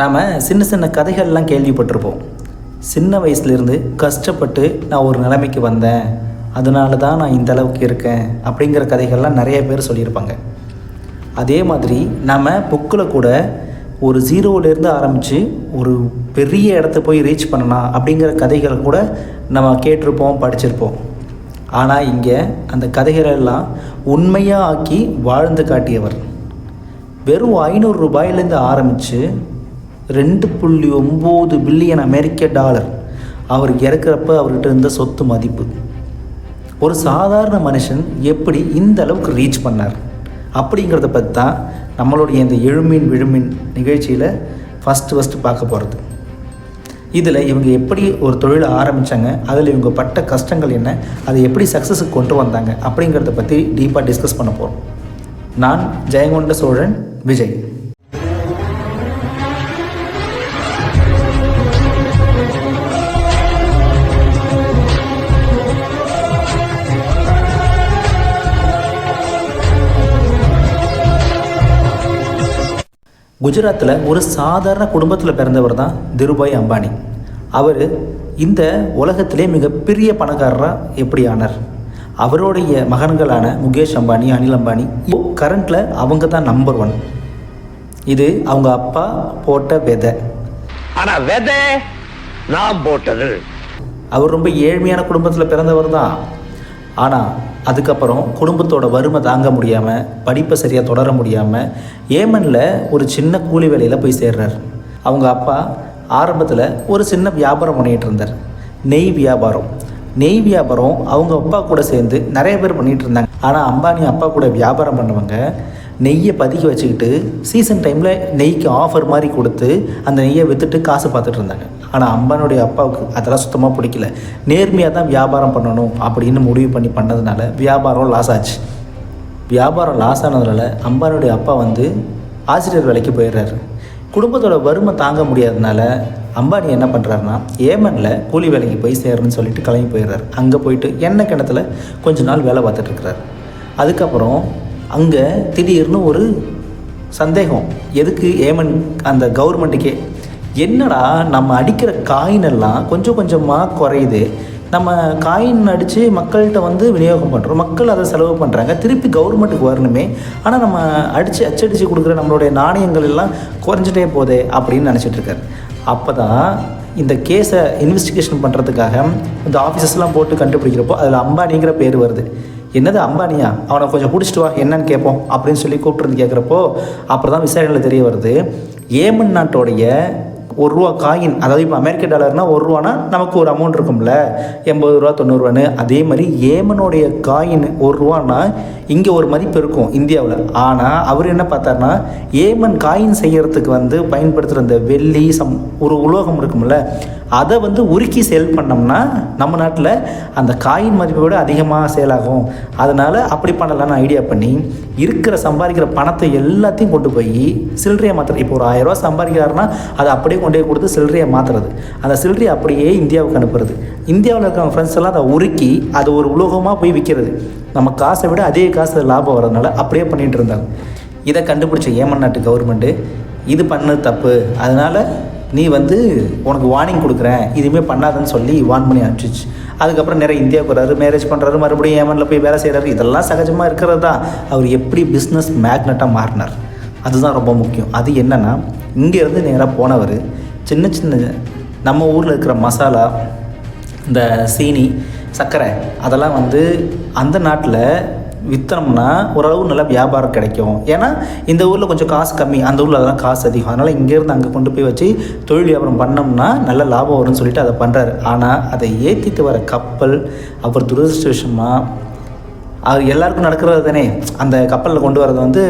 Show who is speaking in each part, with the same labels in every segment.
Speaker 1: நாம் சின்ன சின்ன கதைகள்லாம் கேள்விப்பட்டிருப்போம். சின்ன வயசுலேருந்து கஷ்டப்பட்டு நான் ஒரு நிலைமைக்கு வந்தேன். அதனால தான் நான் இந்த அளவுக்கு இருக்கேன் அப்படிங்கிற கதைகள்லாம் நிறைய பேர் சொல்லியிருப்பாங்க. அதே மாதிரி நம்ம புக்கில் கூட ஒரு ஜீரோவிலேருந்து ஆரம்பித்து ஒரு பெரிய இடத்த போய் ரீச் பண்ணலாம் அப்படிங்கிற கதைகளை கூட நம்ம கேட்டிருப்போம் படிச்சிருப்போம். ஆனால் இங்கே அந்த கதைகளெல்லாம் உண்மையாக ஆக்கி வாழ்ந்து காட்டியவர். வெறும் ஐநூறு ரூபாயிலேருந்து ஆரம்பித்து ரெண்டு புள்ளி ஒம்பது பில்லியன் அமெரிக்க டாலர் அவர் இறக்குறப்ப அவர்கிட்ட இருந்த சொத்து மதிப்பு. ஒரு சாதாரண மனுஷன் எப்படி இந்த அளவுக்கு ரீச் பண்ணார்? அப்படிங்கிறத பற்றி தான் நம்மளுடைய இந்த எழுமின் விழுமின் நிகழ்ச்சியில் ஃபஸ்ட்டு ஃபஸ்ட்டு பார்க்க போகிறது இதில் இவங்க எப்படி ஒரு தொழிலை ஆரம்பித்தாங்க அதில் இவங்க பட்ட கஷ்டங்கள் என்ன? அதை எப்படி சக்ஸஸுக்கு கொண்டு வந்தாங்க? அப்படிங்கிறத பற்றி டீப்பாக டிஸ்கஸ் பண்ண போகிறோம் நான் ஜெயங்கொண்ட சோழன் விஜய். குஜராத்தில் ஒரு சாதாரண குடும்பத்தில் பிறந்தவர் தான் திருபாய் அம்பானி. அவர் இந்த உலகத்திலே மிகப்பெரிய பணக்காரராக எப்படி ஆனார் அவருடைய மகன்களான முகேஷ் அம்பானி அனில் அம்பானி கரண்டில் அவங்க தான் நம்பர் ஒன் இது அவங்க அப்பா போட்ட விதை.
Speaker 2: ஆனா விதை நான் போட்டது.
Speaker 1: அவர் ரொம்ப ஏழ்மையான குடும்பத்தில் பிறந்தவர் தான். ஆனால் அதுக்கப்புறம் குடும்பத்தோட வறுமை தாங்க முடியாமல் படிப்பை சரியாக தொடர முடியாமல் ஏமனில் ஒரு சின்ன கூலி வேலையில் போய் சேர்றார். அவங்க அப்பா ஆரம்பத்தில் ஒரு சின்ன வியாபாரம் பண்ணிகிட்டு இருந்தார். நெய் வியாபாரம். நெய் வியாபாரம் அவங்க அப்பா கூட சேர்ந்து நிறைய பேர் பண்ணிகிட்டு இருந்தாங்க. ஆனால் அம்பானி அப்பா கூட வியாபாரம் பண்ணவங்க நெய்யை பதுக்கி வச்சுக்கிட்டு சீசன் டைமில் நெய்க்கு ஆஃபர் மாதிரி கொடுத்து அந்த நெய்யை விற்றுட்டு காசு பார்த்துட்டு இருந்தாங்க. ஆனால் அம்பானுடைய அப்பாவுக்கு அதெல்லாம் சுத்தமாக பிடிக்கல. நேர்மையாக தான் வியாபாரம் பண்ணணும் அப்படின்னு முடிவு பண்ணி பண்ணதுனால வியாபாரம் லாஸ் ஆச்சு. வியாபாரம் லாஸ் ஆனதுனால அம்பானுடைய அப்பா வந்து ஆசிரியர் வேலைக்கு போயிடுறாரு. குடும்பத்தோட வறுமை தாங்க முடியாதனால அம்பானி என்ன பண்ணுறாருன்னா ஏமனில் கூலி வேலைக்கு போய் சேரணும்னு சொல்லிட்டு கிளம்பி போயிடுறாரு. அங்கே போயிட்டு எண்ணெய் கிணத்துல கொஞ்ச நாள் வேலை பார்த்துட்ருக்கிறார் அதுக்கப்புறம் அங்கே திடீர்னு ஒரு சந்தேகம். எதுக்கு ஏமன் அந்த கவர்மெண்ட்டுக்கே? என்னடா நம்ம அடிக்கிற காயின் எல்லாம் கொஞ்சம் கொஞ்சமாக குறையுது. நம்ம காயின் அடித்து மக்கள்கிட்ட வந்து விநியோகம் பண்ணுறோம் மக்கள் அதை செலவு பண்ணுறாங்க திருப்பி கவர்மெண்ட்டுக்கு வரணுமே. ஆனால் நம்ம அடித்து அச்சடித்து கொடுக்குற நம்மளுடைய நாணயங்கள் எல்லாம் குறைஞ்சிட்டே போதே அப்படின்னு நினச்சிட்ருக்காரு அப்போ தான் இந்த கேஸை இன்வெஸ்டிகேஷன் பண்ணுறதுக்காக இந்த ஆஃபீஸஸ்லாம் போட்டு கண்டுபிடிக்கிறப்போ அதில் அம்பானிங்கிற பேர் வருது. என்னது அம்பானியா? அவனை கொஞ்சம் பிடிச்சிட்டு வா என்னன்னு கேட்போம் அப்படின்னு சொல்லி கூப்பிட்டு கேட்குறப்போ அப்புறம் தான் விசாரணையில் தெரிய வருது ஏமன் நாட்டோடைய ஒரு ரூபா காயின் அதாவது இப்போ அமெரிக்க டாலர்னால் ஒரு ரூபானா நமக்கு ஒரு அமௌண்ட் இருக்கும்ல எண்பது ரூபா தொண்ணூறுவான்னு அதே மாதிரி ஏமனுடைய காயின் ஒரு ரூபான்னா இங்கே ஒரு மதிப்பு இருக்கும் இந்தியாவில். ஆனால் அவர் என்ன பார்த்தாருன்னா ஏமன் காயின் செய்கிறதுக்கு வந்து பயன்படுத்துகிற அந்த வெள்ளி சம் ஒரு உலோகம் இருக்கும்ல அதை வந்து உருக்கி சேல் பண்ணோம்னா நம்ம நாட்டில் அந்த காயின் மதிப்பை விட அதிகமாக சேல் ஆகும். அதனால் அப்படி பண்ணலான்னு ஐடியா பண்ணி இருக்கிற சம்பாதிக்கிற பணத்தை எல்லாத்தையும் கொண்டு போய் சில்லறையை மாற்றுறது இப்போ ஒரு ஆயிரரூவா சம்பாதிக்கிறாருன்னா அதை அப்படியே கொண்டு போய் கொடுத்து சில்லறையை மாற்றுறது அந்த சில்லறையை அப்படியே இந்தியாவுக்கு அனுப்புறது. இந்தியாவில் இருக்கிற ஃப்ரெண்ட்ஸ் எல்லாம் அதை உருக்கி அது ஒரு உலோகமாக போய் விற்கிறது நம்ம காசை விட அதே காசு லாபம் வரதுனால அப்படியே பண்ணிகிட்டு இருந்தாங்க. இதை கண்டுபிடிச்ச ஏமன் நாட்டு கவர்மெண்ட்டு இது பண்ணது தப்பு. அதனால் நீ வந்து உனக்கு வார்னிங் கொடுக்குறேன். இதுவுமே பண்ணாதன்னு சொல்லி வார்ன் பண்ணி அனுப்பிச்சிச்சு அதுக்கப்புறம் நிறைய இந்தியாவுக்கு வராரு மேரேஜ் பண்ணுறாரு மறுபடியும் ஏமனில் போய் வேலை செய்கிறாரு இதெல்லாம் சகஜமாக இருக்கிறது? தான் அவர் எப்படி பிஸ்னஸ் மேக்னட்டாக மாறினார்? அதுதான் ரொம்ப முக்கியம். அது என்னென்னா இங்கேருந்து நேராக போனவர் சின்ன சின்ன நம்ம ஊரில் இருக்கிற மசாலா இந்த சீனி சர்க்கரை அதெல்லாம் வந்து அந்த நாட்டில் விற்றோம்னா ஓரளவு நல்ல வியாபாரம் கிடைக்கும். ஏன்னா இந்த ஊரில் கொஞ்சம் காசு கம்மி. அந்த ஊரில் அதெல்லாம் காசு அதிகம். அதனால் இங்கேருந்து அங்கே கொண்டு போய் வச்சு தொழில் வியாபாரம் பண்ணோம்னா நல்ல லாபம் வரும்னு சொல்லிட்டு அதை பண்ணுறாரு ஆனால் அதை ஏற்றிட்டு வர கப்பல் அவர் துரதிருஷ்டவசமாக அது எல்லாருக்கும் நடக்கிறது தானே. அந்த கப்பலில் கொண்டு வரது வந்து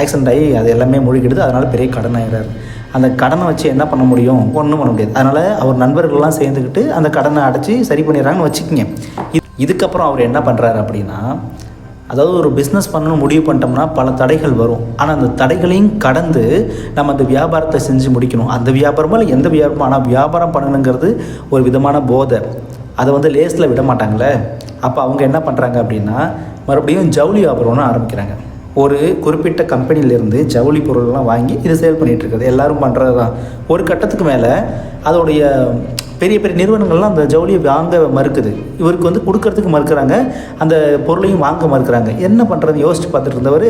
Speaker 1: ஆக்சிடென்ட் ஆகி அது எல்லாமே மூழ்கிடுது. அதனால் பெரிய கடன் ஆகிறார் அந்த கடனை வச்சு என்ன பண்ண முடியும்? ஒன்றும் பண்ண முடியாது. அதனால் அவர் நண்பர்கள்லாம் சேர்ந்துக்கிட்டு அந்த கடனை அடைச்சி சரி பண்ணிடுறாங்கன்னு வச்சுக்கோங்க. இது இதுக்கப்புறம் அவர் என்ன பண்ணுறாரு அப்படின்னா அதாவது ஒரு பிஸ்னஸ் பண்ணணும் முடிவு பண்ணிட்டோம்னா பல தடைகள் வரும். ஆனால் அந்த தடைகளையும் கடந்து நம்ம அந்த வியாபாரத்தை செஞ்சு முடிக்கணும். அந்த வியாபாரமோ இல்லை எந்த வியாபாரமோ ஆனால் வியாபாரம் பண்ணணுங்கிறது ஒரு விதமான போதை. அதை வந்து லேஸில் விட மாட்டாங்களே. அப்போ அவங்க என்ன பண்ணுறாங்க அப்படின்னா மறுபடியும் ஜவுளி வியாபாரம்னு ஆரம்பிக்கிறாங்க. ஒரு குறிப்பிட்ட கம்பெனிலேருந்து ஜவுளி பொருள்லாம் வாங்கி இது சேல் பண்ணிகிட்டு எல்லோரும் பண்ணுறது தான் ஒரு கட்டத்துக்கு மேலே அதோடைய பெரிய பெரிய நிறுவனங்கள்லாம் அந்த ஜவுளியை வாங்க மறுக்குது. இவருக்கு வந்து கொடுக்கறதுக்கு மறுக்கிறாங்க. அந்த பொருளையும் வாங்க மறுக்கிறாங்க. என்ன பண்ணுறது யோசிச்சு பார்த்துட்டு இருந்தவர்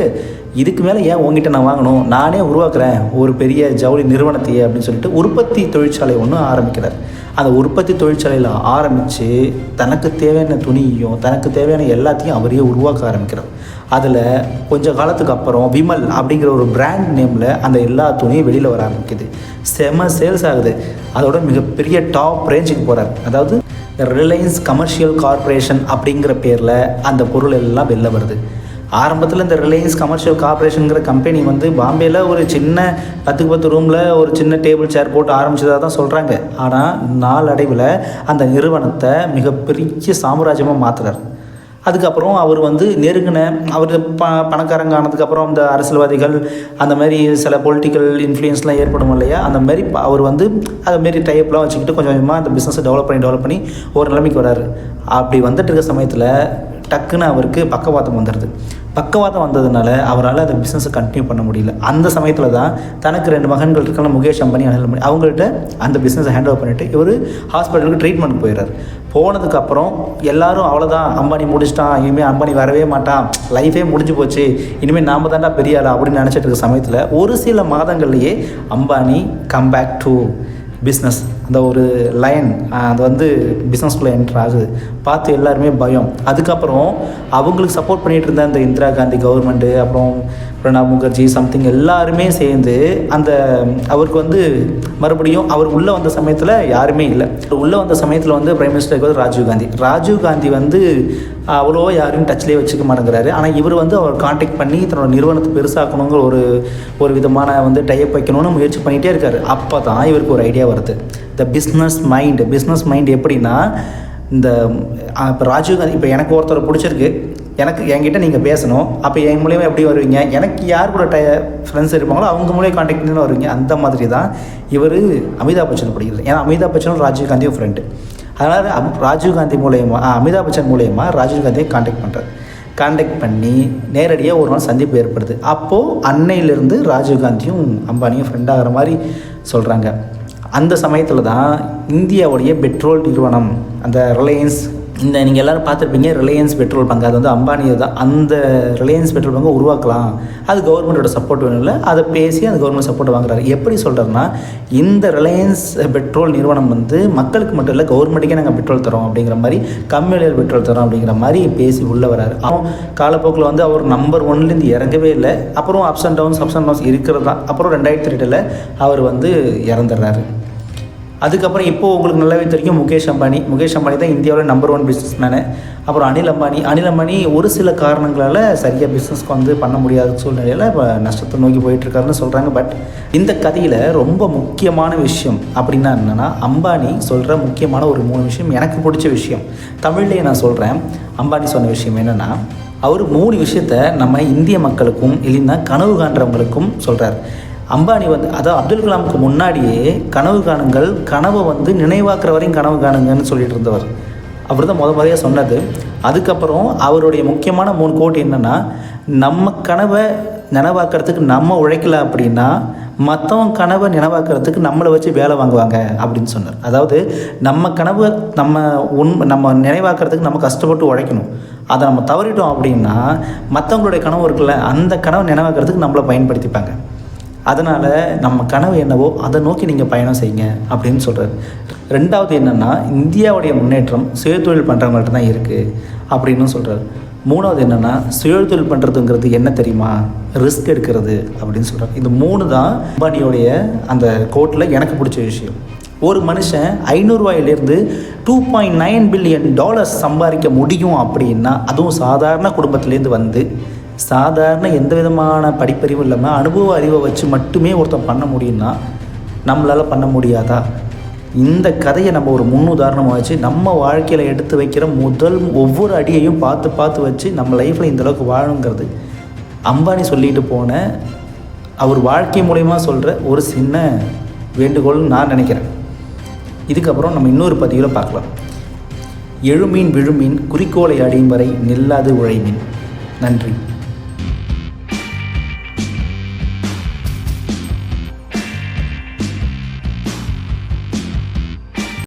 Speaker 1: இதுக்கு மேலே ஏன் உங்ககிட்ட நான் வாங்கணும்? நானே உருவாக்குறேன். ஒரு பெரிய ஜவுளி நிறுவனத்தையே அப்படின்னு சொல்லிட்டு உற்பத்தி தொழிற்சாலை ஒன்று ஆரம்பிக்கிறார். அந்த உற்பத்தி தொழிற்சாலையில் ஆரம்பித்து தனக்கு தேவையான துணியையும் தனக்கு தேவையான எல்லாத்தையும் அவரையே உருவாக்க ஆரம்பிக்கிறார். அதில் கொஞ்ச காலத்துக்கு அப்புறம் விமல் அப்படிங்கிற ஒரு பிராண்ட் நேமில் அந்த எல்லா துணியும் வெளியில் வர ஆரம்பிக்குது. செம சேல்ஸ் ஆகுது. அதோட மிகப்பெரிய டாப் ரேஞ்சுக்கு போகிறார் அதாவது ரிலையன்ஸ் கமர்ஷியல் கார்ப்பரேஷன் அப்படிங்கிற பேரில் அந்த பொருள் எல்லாம் வெளில வருது. ஆரம்பத்தில் இந்த ரிலையன்ஸ் கமர்ஷியல் கார்பரேஷனுங்கிற கம்பெனி வந்து பாம்பேயில் ஒரு சின்ன பத்துக்கு பத்து ரூமில் ஒரு சின்ன டேபிள் சேர் போட்டு ஆரம்பிச்சதாக தான் சொல்கிறாங்க ஆனால் நாளடைவில் அந்த நிறுவனத்தை மிகப்பெரிய சாம்ராஜ்யமாக மாற்றுறார் அதுக்கப்புறம் அவர் வந்து நெருங்கின அவர் ப பணக்காரங்க ஆனதுக்கப்புறம் அந்த அரசியல்வாதிகள் அந்த மாதிரி சில பொலிட்டிக்கல் இன்ஃப்ளூயன்ஸ்லாம் ஏற்படும் இல்லையா? அந்த மாதிரி அவர் வந்து அது மாரி டைப்லாம் வச்சுக்கிட்டு கொஞ்சம் கொஞ்சமாக அந்த பிஸ்னஸை டெவலப் பண்ணி டெவலப் பண்ணி ஒரு நிலைமைக்கு வராரு. அப்படி வந்துட்டு இருக்க சமயத்தில் டக்குன்னு அவருக்கு பக்கவாதம் வந்துடுது. பக்கவாதம் வந்ததுனால அவரால் அந்த பிஸ்னஸை கண்டினியூ பண்ண முடியல. அந்த சமயத்தில் தான் தனக்கு ரெண்டு மகன்கள் இருக்காங்க முகேஷ் அம்பானி அனில் அம்பானி. அவங்கள்ட்ட அந்த பிஸ்னஸை ஹேண்ட் ஓவர் பண்ணிவிட்டு இவர் ஹாஸ்பிட்டலுக்கு ட்ரீட்மெண்ட் போயிடுறாரு போனதுக்கப்புறம் எல்லாரும் அவ்வளோதான் அம்பானி முடிச்சிட்டான். இனிமேல் அம்பானி வரவே மாட்டான். லைஃபே முடிஞ்சு போச்சு. இனிமேல் நாம தான்டா பெரிய ஆளா அப்படின்னு நினச்சிட்டு இருக்க சமயத்தில் ஒரு சில மாதங்கள்லேயே Ambani come back to business அந்த ஒரு லைன் அது வந்து பிஸ்னஸ்குள்ளே என்ட்ரு ஆகுது. பார்த்து எல்லாருமே பயம். அதுக்கப்புறம் அவங்களுக்கு சப்போர்ட் பண்ணிகிட்டு இருந்த அந்த இந்திரா காந்தி கவர்மெண்ட்டு அப்புறம் பிரணாப் முகர்ஜி சம்திங் எல்லாருமே சேர்ந்து அந்த அவருக்கு வந்து மறுபடியும் அவர் உள்ளே வந்த சமயத்தில் யாருமே இல்லை. உள்ளே வந்த சமயத்தில் வந்து பிரைம் மினிஸ்டருக்கு வந்து ராஜீவ் காந்தி. ராஜீவ் காந்தி வந்து அவ்வளோ யாரையும் டச்லேயே வச்சுக்க மாட்டேங்கிறாரு. ஆனால் இவர் வந்து அவர் காண்டாக்ட் பண்ணி தன்னோட நிறுவனத்தை பெருசாக்கணுங்கிற ஒரு ஒரு விதமான வந்து டைப் வைக்கணும்னு முயற்சி பண்ணிகிட்டே இருக்காரு. அப்போ தான் இவருக்கு ஒரு ஐடியா வருது. The business mind business mind எப்படின்னா இந்த இப்போ ராஜீவ்காந்தி இப்போ எனக்கு ஒருத்தர் பிடிச்சிருக்கு. எனக்கு என்கிட்ட நீங்கள் பேசணும். அப்போ என் மூலியமாக எப்படி வருவீங்க? எனக்கு யார் கூட டை ஃப்ரெண்ட்ஸ் இருப்பாங்களோ அவங்க மூலியம் காண்டாக்ட் பண்ணி வருவீங்க. அந்த மாதிரி தான் இவர் அமிதாப் பச்சன் பிடிக்கிறது ஏன்னா அமிதாப் பச்சனும் ராஜீவ்காந்தியும் ஃப்ரெண்டு அதனால் அம்- ராஜீவ்காந்தி மூலயமா அமிதாப் பச்சன் மூலயமா ராஜீவ்காந்தியை காண்டாக்ட் பண்ணுறாரு காண்டாக்ட் பண்ணி நேரடியாக ஒரு நாள் சந்திப்பு ஏற்படுது. அப்போது அன்னையிலேருந்து ராஜீவ்காந்தியும் அம்பானியும் ஃப்ரெண்ட் ஆகிற மாதிரி சொல்கிறாங்க அந்த சமயத்தில் தான் இந்தியாவுடைய பெட்ரோல் நிறுவனம் அந்த ரிலையன்ஸ் இந்த நீங்கள் எல்லோரும் பார்த்துருப்பீங்க ரிலையன்ஸ் பெட்ரோல் பங்கு. அது வந்து அம்பானியர் தான். அந்த ரிலையன்ஸ் பெட்ரோல் பங்கை உருவாக்கலாம். அது கவர்மெண்ட்டோட சப்போர்ட் வேணும்ல அதை பேசி அந்த கவர்மெண்ட் சப்போர்ட் வாங்குறாரு. எப்படி சொல்கிறேன்னா இந்த ரிலையன்ஸ் பெட்ரோல் நிறுவனம் வந்து மக்களுக்கு மட்டும் இல்லை கவர்மெண்ட்டுக்கே நாங்கள் பெட்ரோல் தரோம் அப்படிங்கிற மாதிரி கம்மி விலையில் பெட்ரோல் தரோம் அப்படிங்கிற மாதிரி பேசி உள்ளே வராரு. அவன் காலப்போக்கில் வந்து அவர் நம்பர் ஒன்லேருந்து இறங்கவே இல்லை. அப்புறம் ups and downs ups and downs இருக்கிறது? தான் அப்புறம் ரெண்டாயிரத்தி ரெண்டில் அவர் வந்து இறந்துடுறாரு. அதுக்கப்புறம் இப்போது உங்களுக்கு நல்லாவே தெரியும் முகேஷ் அம்பானி. முகேஷ் அம்பானி தான் இந்தியாவில் நம்பர் ஒன் பிஸ்னஸ் மேனு அப்புறம் அனில் அம்பானி. அனில் அம்பானி ஒரு சில காரணங்களால் சரியாக பிஸ்னஸ்க்கு வந்து பண்ண முடியாத சூழ்நிலையில் இப்போ நஷ்டத்தை நோக்கி போயிட்டுருக்காருன்னு சொல்கிறாங்க பட் இந்த கதையில் ரொம்ப முக்கியமான விஷயம் அப்படின்னா என்னென்னா அம்பானி சொல்கிற முக்கியமான ஒரு மூணு விஷயம் எனக்கு பிடிச்ச விஷயம். தமிழ்லேயே நான் சொல்கிறேன் அம்பானி சொன்ன விஷயம் என்னென்னா அவர் மூணு விஷயத்த நம்ம இந்திய மக்களுக்கும் இல்லைன்னா கனவு காண்றவங்களுக்கும் சொல்கிறார் அம்பானி வந்து அதாவது அப்துல் கலாமுக்கு முன்னாடியே கனவு காணுங்கள் கனவை வந்து நினைவாக்குற வரையும் கனவு காணுங்கன்னு சொல்லிட்டு இருந்தவர். அவர் தான் முத முறையாக சொன்னது. அதுக்கப்புறம் அவருடைய முக்கியமான மூணு கோட் என்னென்னா நம்ம கனவை நினைவாக்குறதுக்கு நம்ம உழைக்கல அப்படின்னா மற்றவங்க கனவை நினைவாக்குறதுக்கு நம்மளை வச்சு வேலை வாங்குவாங்க அப்படின்னு சொன்னார். அதாவது நம்ம கனவை நம்ம உண் நம்ம நினைவாக்குறதுக்கு நம்ம கஷ்டப்பட்டு உழைக்கணும். அதை நம்ம தவறிட்டோம் அப்படின்னா மற்றவங்களுடைய கனவு இருக்குல்ல அந்த கனவை நினைவாக்குறதுக்கு நம்மளை பயன்படுத்திப்பாங்க. அதனால் நம்ம கனவு என்னவோ அதை நோக்கி நீங்கள் பயணம் செய்யுங்க அப்படின்னு சொல்கிறார் ரெண்டாவது என்னென்னா இந்தியாவுடைய முன்னேற்றம் சுயதொழில் பண்ணுறவங்கள்ட்ட தான் இருக்குது அப்படின்னு சொல்கிறார் மூணாவது என்னென்னா சுயதொழில் பண்ணுறதுங்கிறது என்ன தெரியுமா? ரிஸ்க் எடுக்கிறது அப்படின்னு சொல்கிறார் இது மூணு தான் அம்பானியோடைய அந்த கோட்டில் எனக்கு பிடிச்ச விஷயம். ஒரு மனுஷன் ஐநூறுரூவாயிலேருந்து two point nine billion dollars சம்பாதிக்க முடியும் அப்படின்னா அதுவும் சாதாரண குடும்பத்துலேருந்து வந்து சாதாரண எந்த விதமான படிப்பறிவும் இல்லாமல் அனுபவ அறிவை வச்சு மட்டுமே ஒருத்தன் பண்ண முடியும்னா நம்மளால் பண்ண முடியாதா? இந்த கதையை நம்ம ஒரு முன்னுதாரணமாக வச்சு நம்ம வாழ்க்கையில் எடுத்து வைக்கிற முதல் ஒவ்வொரு அடியையும் பார்த்து பார்த்து வச்சு நம்ம லைஃப்பில் இந்தளவுக்கு வாழுங்கிறது வாழணுங்கிறது. அம்பானி சொல்லிட்டு போன அவர் வாழ்க்கை மூலயமா சொல்கிற ஒரு சின்ன வேண்டுகோள்னு நான் நினைக்கிறேன். இதுக்கப்புறம் நம்ம இன்னொரு பதிவில் பார்க்கலாம். எழுமீன் விழுமீன் குறிக்கோளை அடையும் வரை நில்லாது உழைமீன். நன்றி.